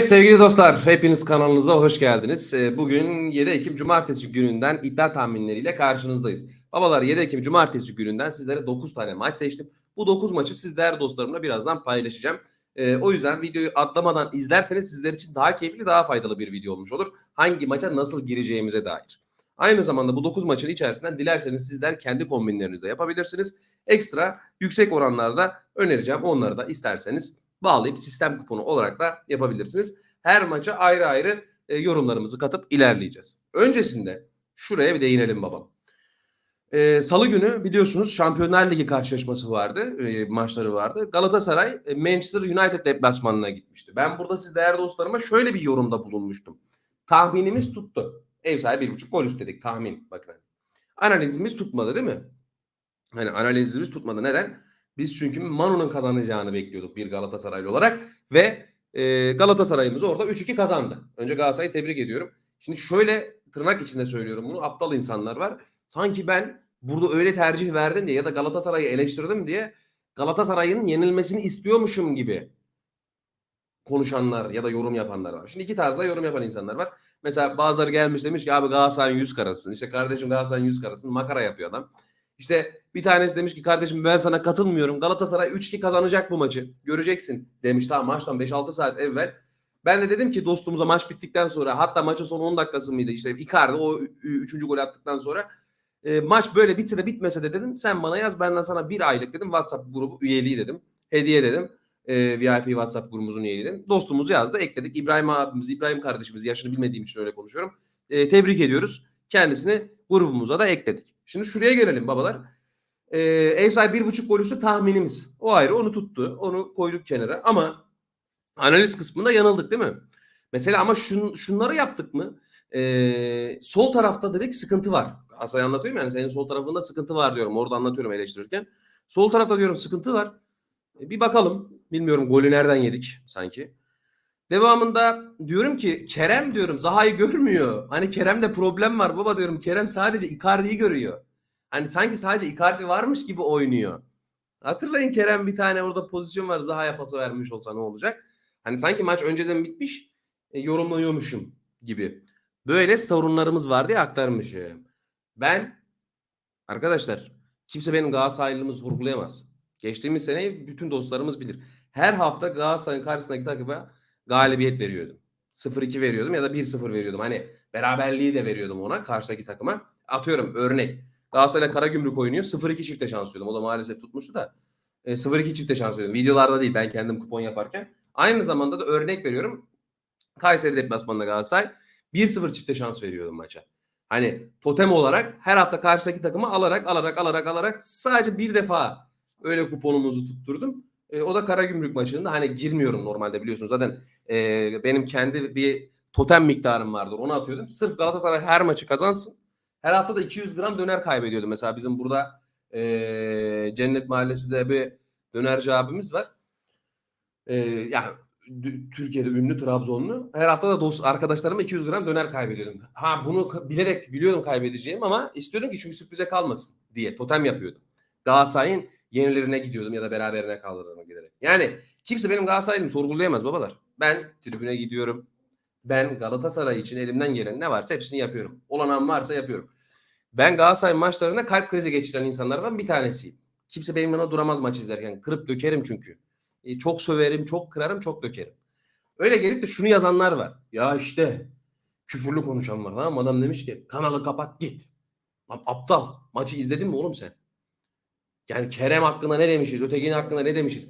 Sevgili dostlar, hepiniz kanalınıza hoş geldiniz. Ee, Bugün 7 Ekim Cumartesi gününden iddia tahminleriyle karşınızdayız. Babalar 7 Ekim Cumartesi gününden sizlere 9 tane maç seçtim. Bu 9 maçı siz değerli dostlarımla birazdan paylaşacağım. Ee, o yüzden videoyu atlamadan izlerseniz sizler için daha keyifli, daha faydalı bir video olmuş olur. Hangi maça nasıl gireceğimize dair. Aynı zamanda bu 9 maçın içerisinden dilerseniz sizler kendi kombinlerinizde yapabilirsiniz. Ekstra yüksek oranlarda önereceğim. Onları da isterseniz bağlayıp sistem kuponu olarak da yapabilirsiniz. Her maça ayrı ayrı e, yorumlarımızı katıp ilerleyeceğiz. Öncesinde şuraya bir değinelim babam. E, Salı günü biliyorsunuz Şampiyonlar Ligi karşılaşması vardı, e, maçları vardı. Galatasaray e, Manchester United deplasmanına gitmişti. Ben burada siz değerli dostlarıma şöyle bir yorumda bulunmuştum. Tahminimiz tuttu. Ev sahibi bir buçuk gol üstelik tahmin. Bakın. Analizimiz tutmadı değil mi? Hani analizimiz tutmadı. Neden? Biz çünkü Manu'nun kazanacağını bekliyorduk bir Galatasaraylı olarak ve e, Galatasaray'ımız orada 3-2 kazandı. Önce Galatasaray'ı tebrik ediyorum. Şimdi şöyle tırnak içinde söylüyorum bunu. Aptal insanlar var. Sanki ben burada öyle tercih verdim diye ya da Galatasaray'ı eleştirdim diye Galatasaray'ın yenilmesini istiyormuşum gibi konuşanlar ya da yorum yapanlar var. Şimdi iki tarzda yorum yapan insanlar var. Mesela bazıları gelmiş demiş ki abi Galatasaray'ın 100 karasın. İşte kardeşim Galatasaray'ın 100 karasın. Makara yapıyor adam. İşte bir tanesi demiş ki kardeşim ben sana katılmıyorum. Galatasaray 3-2 kazanacak bu maçı. Göreceksin demiş tamam maçtan 5-6 saat evvel. Ben de dedim ki dostumuza maç bittikten sonra hatta maçın son 10 dakikası mıydı işte Icardi o 3. gol attıktan sonra e, maç böyle bitse de bitmese de dedim sen bana yaz benden sana bir aylık dedim WhatsApp grubu üyeliği dedim. Hediye dedim. E, VIP WhatsApp grubumuzun üyeliği dedim. Dostumuzu yazdı ekledik. İbrahim abimiz, İbrahim kardeşimiz yaşını bilmediğim için öyle konuşuyorum. E, tebrik ediyoruz. Kendisini grubumuza da ekledik. Şimdi şuraya gelelim babalar. Ee, ev sahibi bir buçuk gol tahminimiz. O ayrı onu tuttu. Onu koyduk kenara ama analiz kısmında yanıldık değil mi? Mesela ama şun, şunları yaptık mı? Ee, sol tarafta dedik sıkıntı var. Asay anlatıyorum yani senin sol tarafında sıkıntı var diyorum. Orada anlatıyorum eleştirirken. Sol tarafta diyorum sıkıntı var. E, bir bakalım. Bilmiyorum golü nereden yedik sanki. Devamında diyorum ki Kerem diyorum Zaha'yı görmüyor. Hani Kerem'de problem var baba diyorum. Kerem sadece Icardi'yi görüyor. Hani sanki sadece Icardi varmış gibi oynuyor. Hatırlayın Kerem bir tane orada pozisyon var Zaha'ya pası vermiş olsa ne olacak? Hani sanki maç önceden bitmiş e, yorumluyormuşum gibi. Böyle sorunlarımız var diye aktarmışım. Ben arkadaşlar kimse benim Galatasaraylılığımı sorgulayamaz. Geçtiğimiz sene bütün dostlarımız bilir. Her hafta Galatasaray'ın karşısındaki takıma galibiyet veriyordum. 0-2 veriyordum ya da 1-0 veriyordum. Hani beraberliği de veriyordum ona karşıdaki takıma. Atıyorum örnek. Galatasaray Karagümrük oynuyor. 0-2 çifte şans diyordum. O da maalesef tutmuştu da. E, 0-2 çifte şans diyordum. Videolarda değil ben kendim kupon yaparken. Aynı zamanda da örnek veriyorum. Kayseri deplasmanında Galatasaray 1-0 çifte şans veriyordum maça. Hani totem olarak her hafta karşıdaki takımı alarak alarak alarak alarak sadece bir defa öyle kuponumuzu tutturdum. E, o da Karagümrük maçında hani girmiyorum normalde biliyorsunuz zaten e, benim kendi bir totem miktarım vardır onu atıyordum. Sırf Galatasaray her maçı kazansın. Her hafta da 200 gram döner kaybediyordu. Mesela bizim burada e, Cennet Mahallesi'de bir dönerci abimiz var. E, yani Türkiye'de ünlü Trabzonlu. Her hafta da dost arkadaşlarıma 200 gram döner kaybediyordum. Ha bunu bilerek biliyordum kaybedeceğim ama istiyordum ki çünkü sürprize kalmasın diye totem yapıyordum. Galatasaray'ın yenilerine gidiyordum ya da beraberine kaldırırım giderek. Yani kimse benim Galatasaray'ımı sorgulayamaz babalar. Ben tribüne gidiyorum. Ben Galatasaray için elimden gelen ne varsa hepsini yapıyorum. Olanağım varsa yapıyorum. Ben Galatasaray maçlarında kalp krizi geçiren insanlardan bir tanesiyim. Kimse benim yanına duramaz maç izlerken. Kırıp dökerim çünkü. E, çok söverim, çok kırarım, çok dökerim. Öyle gelip de şunu yazanlar var. Ya işte küfürlü konuşan var. Tamam Adam demiş ki kanalı kapat git. Aptal. Maçı izledin mi oğlum sen? Yani Kerem hakkında ne demişiz? Ötekinin hakkında ne demişiz?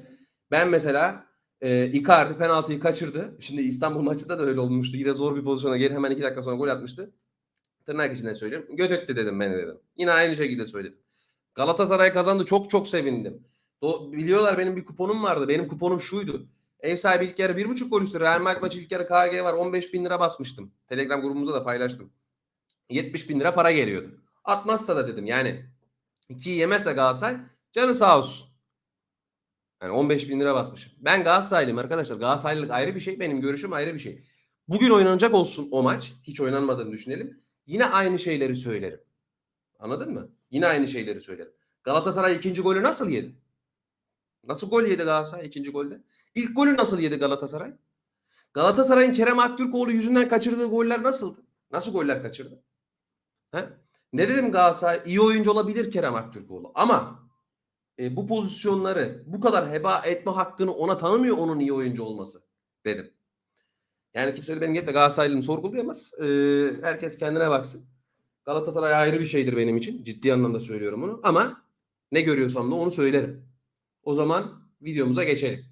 Ben mesela e, Icardi penaltıyı kaçırdı. Şimdi İstanbul maçında da öyle olmuştu. Yine zor bir pozisyona geri hemen iki dakika sonra gol atmıştı. Tırnak içinde söyleyeyim. Göt etti dedim ben de dedim. Yine aynı şekilde söyledim. Galatasaray kazandı. Çok çok sevindim. Do biliyorlar benim bir kuponum vardı. Benim kuponum şuydu. Ev sahibi ilk yarı bir buçuk gol üstü. Real Madrid maçı ilk yarı KG var. 15 bin lira basmıştım. Telegram grubumuza da paylaştım. 70 bin lira para geliyordu. Atmazsa da dedim yani. iki yemezse Galatasaray canı sağ olsun. Yani 15 bin lira basmışım. Ben Galatasaraylıyım arkadaşlar. Galatasaraylılık ayrı bir şey. Benim görüşüm ayrı bir şey. Bugün oynanacak olsun o maç. Hiç oynanmadığını düşünelim. Yine aynı şeyleri söylerim. Anladın mı? Yine aynı şeyleri söylerim. Galatasaray ikinci golü nasıl yedi? Nasıl gol yedi Galatasaray ikinci golde? İlk golü nasıl yedi Galatasaray? Galatasaray'ın Kerem Aktürkoğlu yüzünden kaçırdığı goller nasıldı? Nasıl goller kaçırdı? He? Ne dedim Galatasaray iyi oyuncu olabilir Kerem Aktürkoğlu ama e, bu pozisyonları bu kadar heba etme hakkını ona tanımıyor onun iyi oyuncu olması dedim. Yani kimse öyle benim gelip de Galatasaraylılığımı sorgulayamaz. E, herkes kendine baksın. Galatasaray ayrı bir şeydir benim için. Ciddi anlamda söylüyorum bunu. Ama ne görüyorsam da onu söylerim. O zaman videomuza geçelim.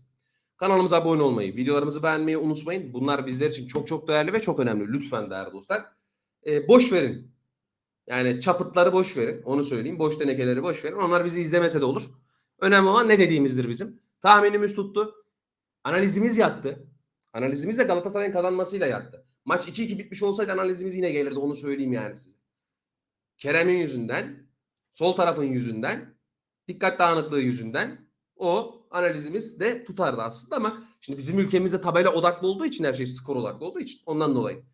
Kanalımıza abone olmayı, videolarımızı beğenmeyi unutmayın. Bunlar bizler için çok çok değerli ve çok önemli. Lütfen değerli dostlar. E, boş verin. Yani çapıtları boş verin. Onu söyleyeyim. Boş tenekeleri boş verin. Onlar bizi izlemese de olur. Önemli olan ne dediğimizdir bizim. Tahminimiz tuttu. Analizimiz yattı. Analizimiz de Galatasaray'ın kazanmasıyla yattı. Maç 2-2 bitmiş olsaydı analizimiz yine gelirdi. Onu söyleyeyim yani size. Kerem'in yüzünden, sol tarafın yüzünden, dikkat dağınıklığı yüzünden o analizimiz de tutardı aslında ama şimdi bizim ülkemizde tabela odaklı olduğu için her şey skor odaklı olduğu için ondan dolayı.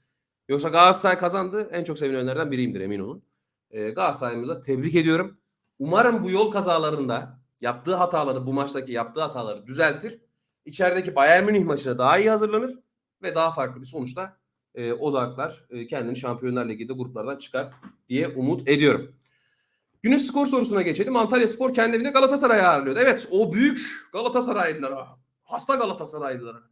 Yoksa Galatasaray kazandı. En çok sevinenlerden biriyimdir emin olun. Ee, Galatasaray'ımıza tebrik ediyorum. Umarım bu yol kazalarında yaptığı hataları, bu maçtaki yaptığı hataları düzeltir. İçerideki Bayern Münih maçına daha iyi hazırlanır ve daha farklı bir sonuçta e, odaklar e, kendini Şampiyonlar Ligi'de gruplardan çıkar diye umut ediyorum. Günün skor sorusuna geçelim. Antalya Spor kendi evinde Galatasaray'ı ağırlıyordu. Evet o büyük Galatasaraylılara, hasta Galatasaraylılara.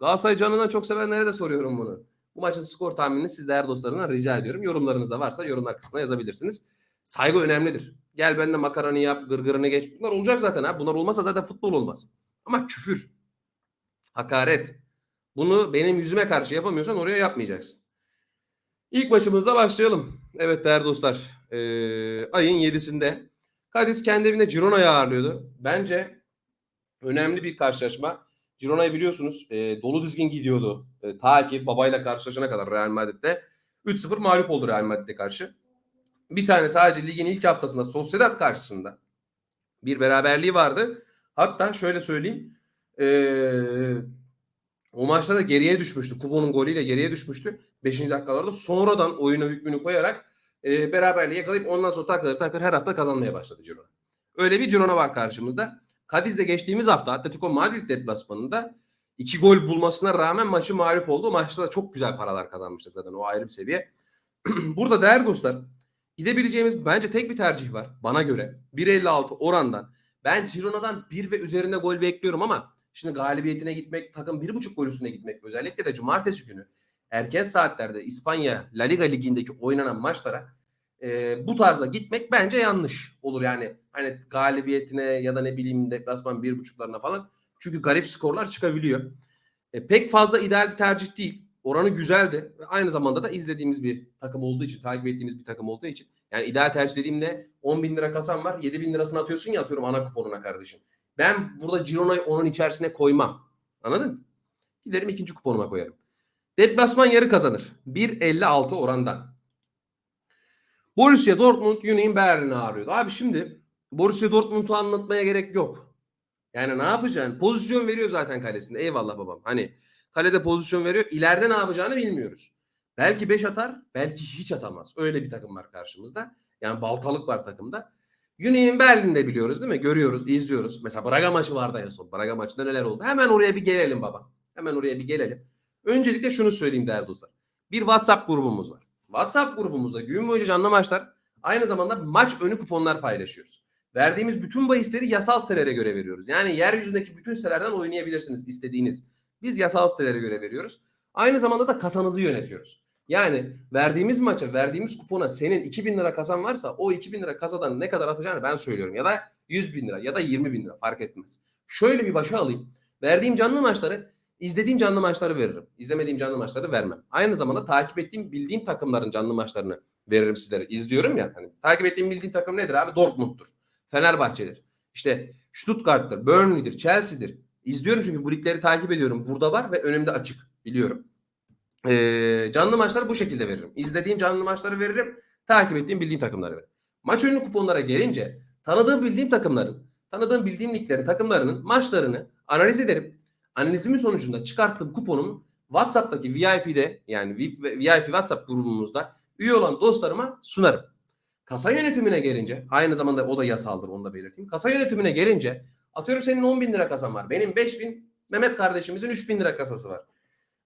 Galatasaray canından çok sevenlere de soruyorum bunu. Bu maçın skor tahminini siz değerli dostlarımdan rica ediyorum. Yorumlarınız da varsa yorumlar kısmına yazabilirsiniz. Saygı önemlidir. Gel benden makaranı yap, gırgırını geç. Bunlar olacak zaten ha. Bunlar olmazsa zaten futbol olmaz. Ama küfür, hakaret. Bunu benim yüzüme karşı yapamıyorsan oraya yapmayacaksın. İlk maçımızla başlayalım. Evet değerli dostlar. E, ayın 7'sinde Cadiz kendi evinde Girona'yı ağırlıyordu. Bence önemli bir karşılaşma. Girona'yı biliyorsunuz e, dolu dizgin gidiyordu. E, ta ki babayla karşılaşana kadar Real Madrid'de. 3-0 mağlup oldu Real Madrid'e karşı. Bir tane sadece ligin ilk haftasında Sociedad karşısında bir beraberliği vardı. Hatta şöyle söyleyeyim. Eee o maçta da geriye düşmüştü. Kubo'nun golüyle geriye düşmüştü. 5. dakikalarda sonradan oyuna hükmünü koyarak e, beraberliği yakalayıp ondan sonra takır takır her hafta kazanmaya başladı Girona. Öyle bir Girona var karşımızda. Cadiz'de geçtiğimiz hafta Atletico Madrid deplasmanında iki gol bulmasına rağmen maçı mağlup oldu. Maçta da çok güzel paralar kazanmıştık zaten. O ayrı bir seviye. Burada değerli dostlar gidebileceğimiz bence tek bir tercih var bana göre. 1.56 orandan. Ben Girona'dan 1 ve üzerinde gol bekliyorum ama Şimdi galibiyetine gitmek, takım bir buçuk gol üstüne gitmek özellikle de cumartesi günü erken saatlerde İspanya La Liga ligindeki oynanan maçlara e, bu tarzda gitmek bence yanlış olur. Yani hani galibiyetine ya da ne bileyim deplasman bir buçuklarına falan. Çünkü garip skorlar çıkabiliyor. E, pek fazla ideal bir tercih değil. Oranı güzeldi. Aynı zamanda da izlediğimiz bir takım olduğu için, takip ettiğimiz bir takım olduğu için. Yani ideal tercih dediğimde 10 bin lira kasan var. 7 bin lirasını atıyorsun ya atıyorum ana kuponuna kardeşim. Ben burada Girona'yı onun içerisine koymam. Anladın? Giderim ikinci kuponuma koyarım. Deplasman yarı kazanır. 1.56 orandan. Borussia Dortmund Union Berlin'i ağrıyordu. Abi şimdi Borussia Dortmund'u anlatmaya gerek yok. Yani ne yapacaksın? Pozisyon veriyor zaten kalesinde. Eyvallah babam. Hani kalede pozisyon veriyor. İleride ne yapacağını bilmiyoruz. Belki 5 atar, belki hiç atamaz. Öyle bir takım var karşımızda. Yani baltalık var takımda. Union Berlin'de biliyoruz değil mi? Görüyoruz, izliyoruz. Mesela Braga maçı vardı en son. Braga maçında neler oldu? Hemen oraya bir gelelim baba. Hemen oraya bir gelelim. Öncelikle şunu söyleyeyim değerli dostlar. Bir WhatsApp grubumuz var. WhatsApp grubumuzda gün boyunca canlı maçlar aynı zamanda maç önü kuponlar paylaşıyoruz. Verdiğimiz bütün bahisleri yasal sitelere göre veriyoruz. Yani yeryüzündeki bütün sitelerden oynayabilirsiniz istediğiniz. Biz yasal sitelere göre veriyoruz. Aynı zamanda da kasanızı yönetiyoruz. Yani verdiğimiz maça, verdiğimiz kupona senin 2000 lira kasan varsa o 2000 lira kasadan ne kadar atacağını ben söylüyorum. Ya da 100 bin lira ya da 20 bin lira fark etmez. Şöyle bir başa alayım. Verdiğim canlı maçları izlediğim canlı maçları veririm. İzlemediğim canlı maçları vermem. Aynı zamanda takip ettiğim bildiğim takımların canlı maçlarını veririm sizlere. İzliyorum ya. Hani, takip ettiğim bildiğim takım nedir abi? Dortmund'dur. Fenerbahçe'dir. İşte Stuttgart'tır, Burnley'dir, Chelsea'dir. İzliyorum çünkü bu ligleri takip ediyorum. Burada var ve önümde açık. Biliyorum. Ee, canlı maçları bu şekilde veririm. İzlediğim canlı maçları veririm. Takip ettiğim bildiğim takımları veririm. Maç önlü kuponlara gelince tanıdığım bildiğim takımların, tanıdığım bildiğim ligleri takımlarının maçlarını analiz ederim. Analizimin sonucunda çıkarttığım kuponumu WhatsApp'taki VIP'de yani VIP WhatsApp grubumuzda üye olan dostlarıma sunarım. Kasa yönetimine gelince aynı zamanda o da yasaldır onu da belirteyim. Kasa yönetimine gelince atıyorum senin 10 bin lira kasan var. Benim 5 bin Mehmet kardeşimizin 3 bin lira kasası var.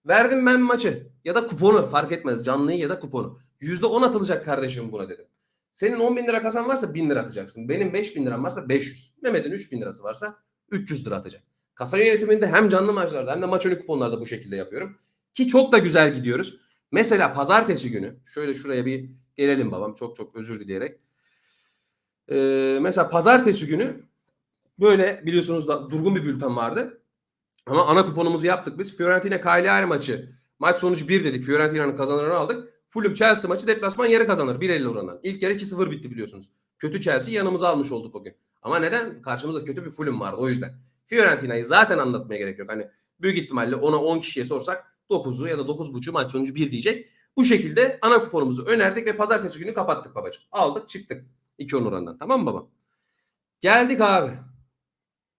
Verdim ben maçı ya da kuponu fark etmez canlıyı ya da kuponu. %10 atılacak kardeşim buna dedim. Senin 10 bin lira kasan varsa 1000 lira atacaksın. Benim 5 bin liram varsa 500. Mehmet'in 3 bin lirası varsa 300 lira atacak. Kasa yönetiminde hem canlı maçlarda hem de maç önü kuponlarda bu şekilde yapıyorum. Ki çok da güzel gidiyoruz. Mesela pazartesi günü şöyle şuraya bir gelelim babam çok çok özür dileyerek. Ee, mesela pazartesi günü böyle biliyorsunuz da durgun bir bülten vardı. Ama ana kuponumuzu yaptık biz. Fiorentina Cagliari maçı. Maç sonucu 1 dedik. Fiorentina'nın kazananını aldık. Fulham Chelsea maçı deplasman yarı kazanır. 1.50 oranından. İlk yarı 2-0 bitti biliyorsunuz. Kötü Chelsea yanımıza almış olduk o gün. Ama neden? Karşımızda kötü bir Fulham vardı o yüzden. Fiorentina'yı zaten anlatmaya gerek yok. Hani büyük ihtimalle ona 10 kişiye sorsak 9'u ya da 9.5'u maç sonucu 1 diyecek. Bu şekilde ana kuponumuzu önerdik ve pazartesi günü kapattık babacığım. Aldık çıktık. 2-10 oranından. Tamam mı baba? Geldik abi.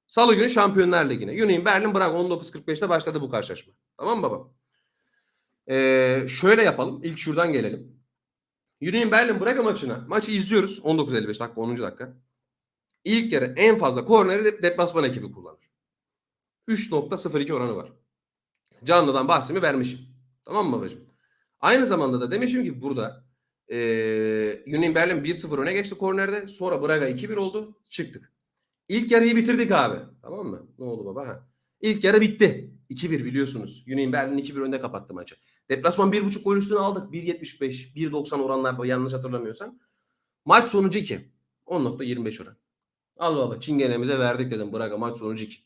Salı günü Şampiyonlar Ligi'ne. Union Berlin Braga 19.45'te başladı bu karşılaşma. Tamam mı baba? Ee, şöyle yapalım. İlk şuradan gelelim. Union Berlin Braga maçına. Maçı izliyoruz. 19.55 dakika 10. dakika. İlk yarı en fazla korneri de deplasman ekibi kullanır. 3.02 oranı var. Canlıdan bahsimi vermişim. Tamam mı babacığım? Aynı zamanda da demişim ki burada e, Union Berlin 1-0 öne geçti kornerde. Sonra Braga 2-1 oldu. Çıktık. İlk yarıyı bitirdik abi. Tamam mı? Ne oldu baba? Ha. İlk yarı bitti. 2-1 biliyorsunuz. Union Berlin 2-1 önde kapattı maçı. Deplasman 1.5 gol üstüne aldık. 1.75, 1.90 oranlarda yanlış hatırlamıyorsam. Maç sonucu 2. 10.25 oran. Al baba çingenemize verdik dedim. Braga maç sonucu 2.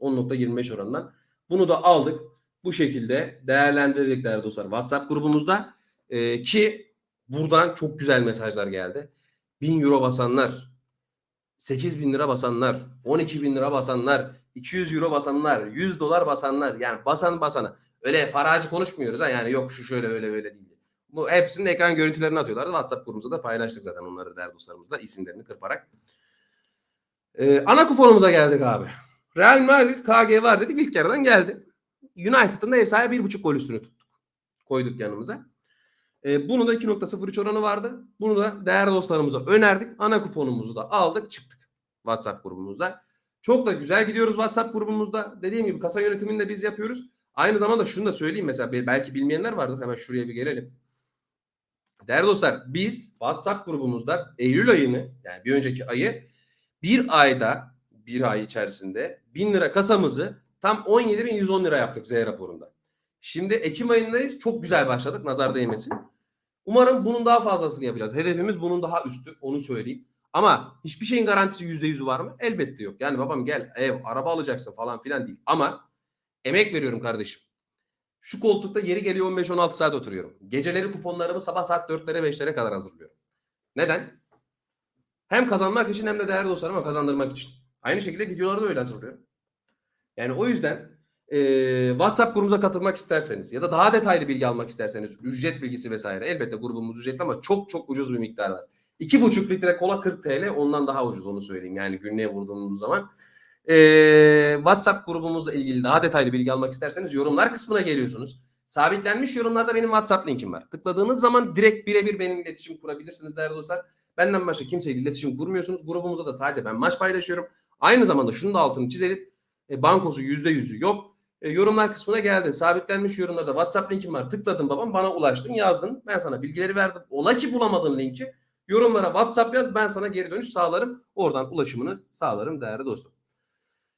10.25 orandan. Bunu da aldık. Bu şekilde değerlendirdik değerli dostlar. WhatsApp grubumuzda Ee, ki buradan çok güzel mesajlar geldi. 1000 euro basanlar, 8 bin lira basanlar, 12 bin lira basanlar, 200 euro basanlar, 100 dolar basanlar yani basan basana. Öyle farazi konuşmuyoruz ha yani yok şu şöyle öyle böyle değil. Bu hepsinin ekran görüntülerini atıyorlardı. WhatsApp grubumuzda da paylaştık zaten onları değerli dostlarımızla isimlerini kırparak. Ee, ana kuponumuza geldik abi. Real Madrid KG var dedik ilk yarıdan geldi. United'ın da ev sahibi 1.5 gol üstünü tuttuk. Koyduk yanımıza. Ee, bunu da 2.03 oranı vardı. Bunu da değerli dostlarımıza önerdik. Ana kuponumuzu da aldık çıktık. WhatsApp grubumuzda. Çok da güzel gidiyoruz WhatsApp grubumuzda. Dediğim gibi kasa yönetimini de biz yapıyoruz. Aynı zamanda şunu da söyleyeyim mesela belki bilmeyenler vardır. Hemen şuraya bir gelelim. Değerli dostlar biz WhatsApp grubumuzda Eylül ayını yani bir önceki ayı bir ayda bir ay içerisinde 1000 lira kasamızı tam 17.110 lira yaptık Z raporunda. Şimdi Ekim ayındayız. Çok güzel başladık. Nazar değmesin. Umarım bunun daha fazlasını yapacağız. Hedefimiz bunun daha üstü. Onu söyleyeyim. Ama hiçbir şeyin garantisi yüzde yüzü var mı? Elbette yok. Yani babam gel ev, araba alacaksın falan filan değil. Ama emek veriyorum kardeşim. Şu koltukta yeri geliyor 15-16 saat oturuyorum. Geceleri kuponlarımı sabah saat 4'lere 5'lere kadar hazırlıyorum. Neden? Hem kazanmak için hem de değerli dostlarıma kazandırmak için. Aynı şekilde videoları da öyle hazırlıyorum. Yani o yüzden e, WhatsApp grubumuza katılmak isterseniz ya da daha detaylı bilgi almak isterseniz ücret bilgisi vesaire elbette grubumuz ücretli ama çok çok ucuz bir miktar var. 2,5 litre kola 40 TL ondan daha ucuz onu söyleyeyim yani günlüğe vurduğumuz zaman. E, WhatsApp grubumuzla ilgili daha detaylı bilgi almak isterseniz yorumlar kısmına geliyorsunuz. Sabitlenmiş yorumlarda benim WhatsApp linkim var. Tıkladığınız zaman direkt birebir benim iletişim kurabilirsiniz değerli dostlar. Benden başka kimseyle iletişim kurmuyorsunuz. Grubumuzda da sadece ben maç paylaşıyorum. Aynı zamanda şunu da altını çizelim. E, bankosu %100'ü yok. E, yorumlar kısmına geldin. Sabitlenmiş yorumlarda WhatsApp linkim var. Tıkladın babam bana ulaştın yazdın. Ben sana bilgileri verdim. Ola ki bulamadın linki. Yorumlara WhatsApp yaz ben sana geri dönüş sağlarım. Oradan ulaşımını sağlarım değerli dostum.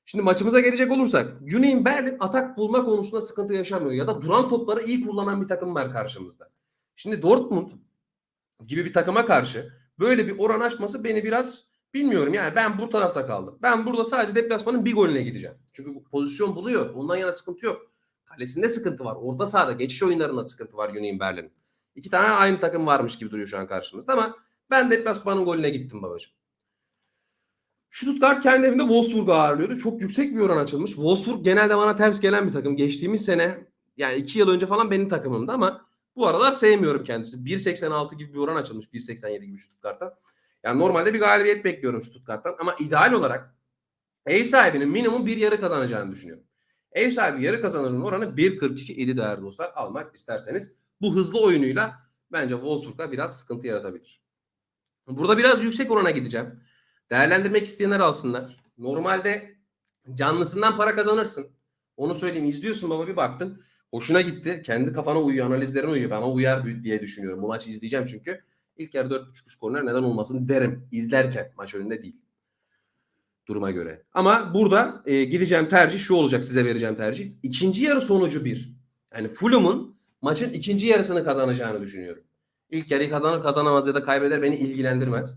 Şimdi maçımıza gelecek olursak Union Berlin atak bulma konusunda sıkıntı yaşamıyor ya da duran topları iyi kullanan bir takım var karşımızda. Şimdi Dortmund gibi bir takıma karşı böyle bir oran aşması beni biraz bilmiyorum yani ben bu tarafta kaldım. Ben burada sadece deplasmanın bir golüne gideceğim. Çünkü pozisyon buluyor. Ondan yana sıkıntı yok. Kalesinde sıkıntı var. Orta sahada geçiş oyunlarında sıkıntı var Union Berlin'in. İki tane aynı takım varmış gibi duruyor şu an karşımızda ama ben deplasmanın golüne gittim babacığım. Stuttgart kendi evinde Wolfsburg'u ağırlıyordu. Çok yüksek bir oran açılmış. Wolfsburg genelde bana ters gelen bir takım. Geçtiğimiz sene yani iki yıl önce falan benim takımımdı ama bu aralar sevmiyorum kendisi. 1.86 gibi bir oran açılmış. 1.87 gibi Stuttgart'ta. Yani normalde bir galibiyet bekliyorum Stuttgart'tan ama ideal olarak ev sahibinin minimum bir yarı kazanacağını düşünüyorum. Ev sahibi yarı kazanırın oranı 1.42 idi değerli dostlar. Almak isterseniz bu hızlı oyunuyla bence Wolfsburg'da biraz sıkıntı yaratabilir. Burada biraz yüksek orana gideceğim. Değerlendirmek isteyenler alsınlar. Normalde canlısından para kazanırsın. Onu söyleyeyim. İzliyorsun baba bir baktın. Hoşuna gitti. Kendi kafana uyuyor, analizlerine uyuyor. Bana uyar diye düşünüyorum. Bu maçı izleyeceğim çünkü. İlk yarı 4.5 üst korner neden olmasın derim. izlerken maç önünde değil. Duruma göre. Ama burada e, gideceğim tercih şu olacak size vereceğim tercih. İkinci yarı sonucu bir. Yani Fulham'ın maçın ikinci yarısını kazanacağını düşünüyorum. İlk yarıyı kazanır kazanamaz ya da kaybeder beni ilgilendirmez.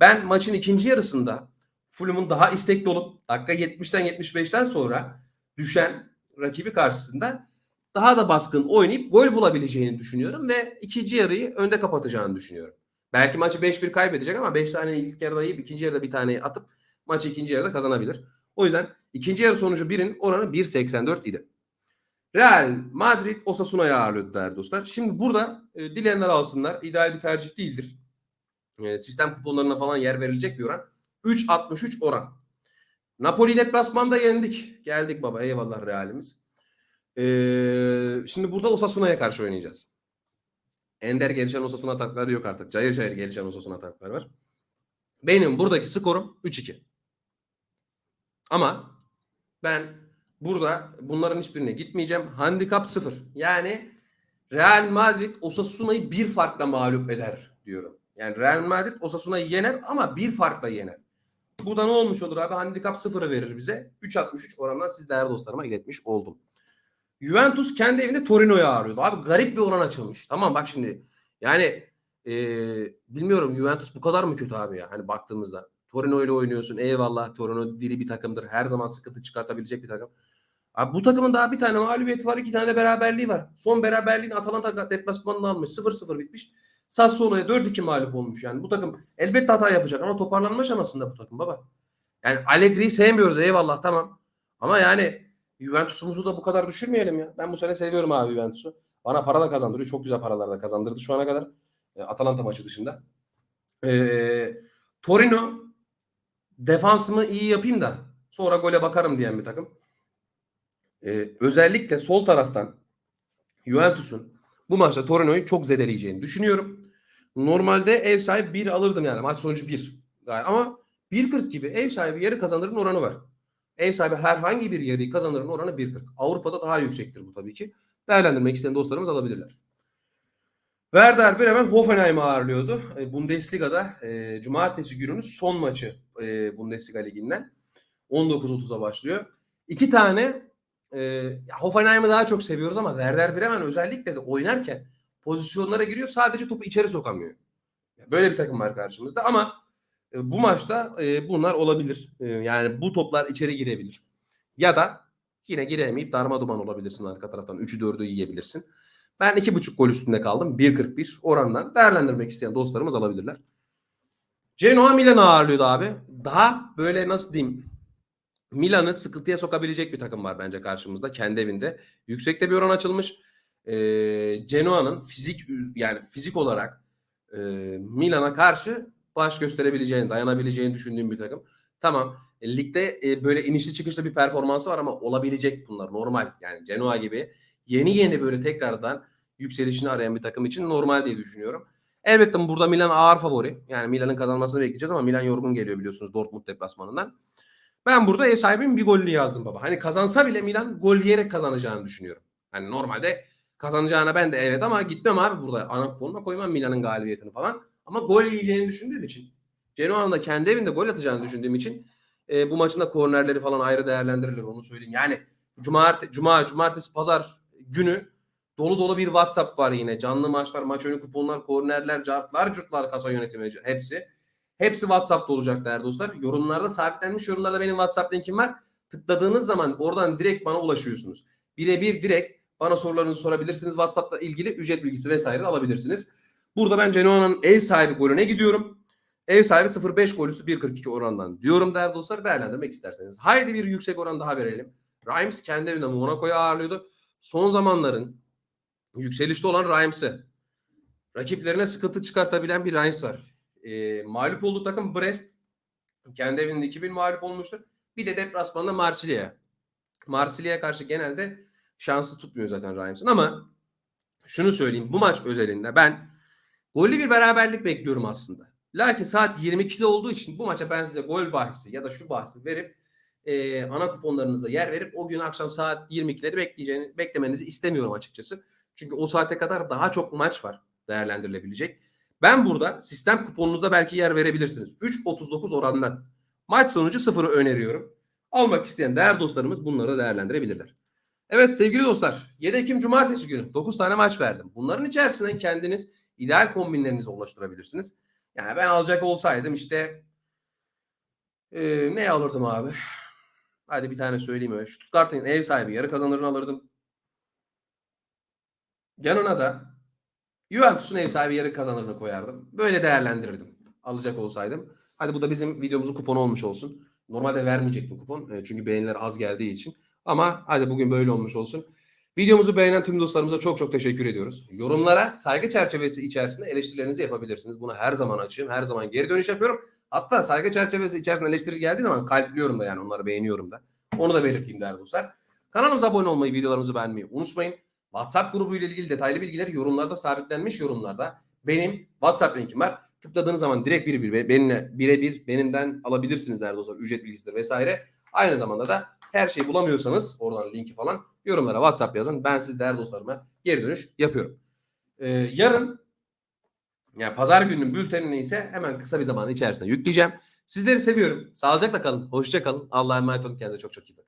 Ben maçın ikinci yarısında Fulham'ın daha istekli olup dakika 70'ten 75'ten sonra düşen rakibi karşısında daha da baskın oynayıp gol bulabileceğini düşünüyorum ve ikinci yarıyı önde kapatacağını düşünüyorum. Belki maçı 5-1 kaybedecek ama 5 tane ilk yarıda yiyip ikinci yarıda bir tane atıp maçı ikinci yarıda kazanabilir. O yüzden ikinci yarı sonucu 1'in oranı 1.84 idi. Real Madrid Osasuna'yı ağırlıyordu değerli dostlar. Şimdi burada e, dileyenler alsınlar. İdeal bir tercih değildir. E, sistem kuponlarına falan yer verilecek bir oran. 3.63 oran. Napoli deplasmanda yendik. Geldik baba eyvallah Real'imiz. Ee, şimdi burada Osasuna'ya karşı oynayacağız. Ender gelişen Osasuna atakları yok artık. Cayır cayır gelişen Osasuna atakları var. Benim buradaki skorum 3-2. Ama ben burada bunların hiçbirine gitmeyeceğim. Handikap 0. Yani Real Madrid Osasuna'yı bir farkla mağlup eder diyorum. Yani Real Madrid Osasuna'yı yener ama bir farkla yener. Bu da ne olmuş olur abi? Handikap 0'ı verir bize. 3.63 orandan siz değerli dostlarıma iletmiş oldum. Juventus kendi evinde Torino'yu ağırlıyordu. Abi garip bir oran açılmış. Tamam bak şimdi. Yani e, bilmiyorum Juventus bu kadar mı kötü abi ya? Hani baktığımızda. Torino ile oynuyorsun. Eyvallah Torino diri bir takımdır. Her zaman sıkıntı çıkartabilecek bir takım. Abi bu takımın daha bir tane mağlubiyeti var. iki tane de beraberliği var. Son beraberliğin Atalanta deplasmanını almış. 0-0 bitmiş. Sassuolo'ya 4-2 mağlup olmuş yani. Bu takım elbette hata yapacak ama toparlanma aşamasında bu takım baba. Yani Allegri'yi sevmiyoruz eyvallah tamam. Ama yani Juventus'umuzu da bu kadar düşürmeyelim ya. Ben bu sene seviyorum abi Juventus'u. Bana para da kazandırıyor. Çok güzel paralar da kazandırdı şu ana kadar. E, Atalanta maçı dışında. E, Torino defansımı iyi yapayım da sonra gole bakarım diyen bir takım. E, özellikle sol taraftan Juventus'un bu maçta Torino'yu çok zedeleyeceğini düşünüyorum. Normalde ev sahibi 1 alırdım yani. Maç sonucu 1. Ama 1.40 gibi ev sahibi yarı kazanırın oranı var. Ev sahibi herhangi bir yarıyı kazanırın oranı 1.40. Avrupa'da daha yüksektir bu tabii ki. Değerlendirmek isteyen dostlarımız alabilirler. Werder Bremen Hoffenheim'i ağırlıyordu. E, Bundesliga'da e, cumartesi gününün son maçı e, Bundesliga liginden. 19.30'a başlıyor. İki tane e, Hoffenheim'i daha çok seviyoruz ama Werder Bremen özellikle de oynarken pozisyonlara giriyor sadece topu içeri sokamıyor. Böyle bir takım var karşımızda ama e, bu maçta e, bunlar olabilir. E, yani bu toplar içeri girebilir. Ya da yine giremeyip darma duman olabilirsin arka taraftan. 3'ü 4'ü yiyebilirsin. Ben 2.5 gol üstünde kaldım. 1.41 orandan değerlendirmek isteyen dostlarımız alabilirler. Genoa Milan'ı ağırlıyordu abi. Daha böyle nasıl diyeyim Milan'ı sıkıntıya sokabilecek bir takım var bence karşımızda kendi evinde. Yüksekte bir oran açılmış. Ee, Genoa'nın fizik yani fizik olarak e, Milan'a karşı baş gösterebileceğini, dayanabileceğini düşündüğüm bir takım. Tamam. E, ligde e, böyle inişli çıkışlı bir performansı var ama olabilecek bunlar normal. Yani Genoa gibi yeni yeni böyle tekrardan yükselişini arayan bir takım için normal diye düşünüyorum. Elbette burada Milan ağır favori. Yani Milan'ın kazanmasını bekleyeceğiz ama Milan yorgun geliyor biliyorsunuz Dortmund deplasmanından. Ben burada ev sahibinin bir golünü yazdım baba. Hani kazansa bile Milan gol yiyerek kazanacağını düşünüyorum. Hani normalde kazanacağına ben de evet ama gitmem abi burada. Ana kuponuma koymam Milan'ın galibiyetini falan. Ama gol yiyeceğini düşündüğüm için. Genoa'nın da kendi evinde gol atacağını düşündüğüm için e, bu maçın da kornerleri falan ayrı değerlendirilir onu söyleyeyim. Yani cumart cuma, cumartesi, pazar günü dolu dolu bir WhatsApp var yine. Canlı maçlar, maç önü kuponlar, kornerler, cartlar, curtlar, kasa yönetimi hepsi. Hepsi WhatsApp'ta olacak değerli dostlar. Yorumlarda sabitlenmiş yorumlarda benim WhatsApp linkim var. Tıkladığınız zaman oradan direkt bana ulaşıyorsunuz. Birebir direkt bana sorularınızı sorabilirsiniz. WhatsApp'la ilgili ücret bilgisi vesaire alabilirsiniz. Burada ben Genoa'nın ev sahibi golüne gidiyorum. Ev sahibi 0.5 gol üstü 1.42 orandan diyorum değerli dostlar. Değerlendirmek isterseniz. Haydi bir yüksek oran daha verelim. Reims kendi evinde Monaco'yu ağırlıyordu. Son zamanların yükselişte olan Reims'i rakiplerine sıkıntı çıkartabilen bir Reims var. E, mağlup olduğu takım Brest. Kendi evinde 2000 mağlup olmuştur. Bir de deplasmanda Marsilya. Marsilya'ya karşı genelde şansı tutmuyor zaten Reims'in ama şunu söyleyeyim bu maç özelinde ben gollü bir beraberlik bekliyorum aslında. Lakin saat 22'de olduğu için bu maça ben size gol bahsi ya da şu bahsi verip e, ana kuponlarınıza yer verip o gün akşam saat 22'leri bekleyeceğini, beklemenizi istemiyorum açıkçası. Çünkü o saate kadar daha çok maç var değerlendirilebilecek. Ben burada sistem kuponunuzda belki yer verebilirsiniz. 3.39 orandan maç sonucu sıfırı öneriyorum. Almak isteyen değerli dostlarımız bunları değerlendirebilirler. Evet sevgili dostlar 7 Ekim Cumartesi günü 9 tane maç verdim. Bunların içerisinden kendiniz ideal kombinlerinizi oluşturabilirsiniz. Yani ben alacak olsaydım işte ee, ne alırdım abi? Hadi bir tane söyleyeyim öyle. Stuttgart'ın ev sahibi yarı kazanırını alırdım. Yanına da Juventus'un ev sahibi yarı kazanırını koyardım. Böyle değerlendirirdim. Alacak olsaydım. Hadi bu da bizim videomuzun kuponu olmuş olsun. Normalde vermeyecek bu kupon. E, Çünkü beğeniler az geldiği için. Ama hadi bugün böyle olmuş olsun. Videomuzu beğenen tüm dostlarımıza çok çok teşekkür ediyoruz. Yorumlara saygı çerçevesi içerisinde eleştirilerinizi yapabilirsiniz. Buna her zaman açığım. Her zaman geri dönüş yapıyorum. Hatta saygı çerçevesi içerisinde eleştiri geldiği zaman kalpliyorum da yani onları beğeniyorum da. Onu da belirteyim değerli dostlar. Kanalımıza abone olmayı, videolarımızı beğenmeyi unutmayın. WhatsApp grubu ile ilgili detaylı bilgiler yorumlarda sabitlenmiş yorumlarda. Benim WhatsApp linkim var. Tıkladığınız zaman direkt bir bir benimle birebir benimden alabilirsiniz değerli dostlar. Ücret bilgisidir vesaire. Aynı zamanda da her şeyi bulamıyorsanız oradan linki falan yorumlara WhatsApp yazın. Ben siz değerli dostlarıma geri dönüş yapıyorum. Ee, yarın yani pazar gününün bültenini ise hemen kısa bir zaman içerisinde yükleyeceğim. Sizleri seviyorum. Sağlıcakla kalın. Hoşça kalın. Allah'a emanet olun. Kendinize çok çok iyi bakın.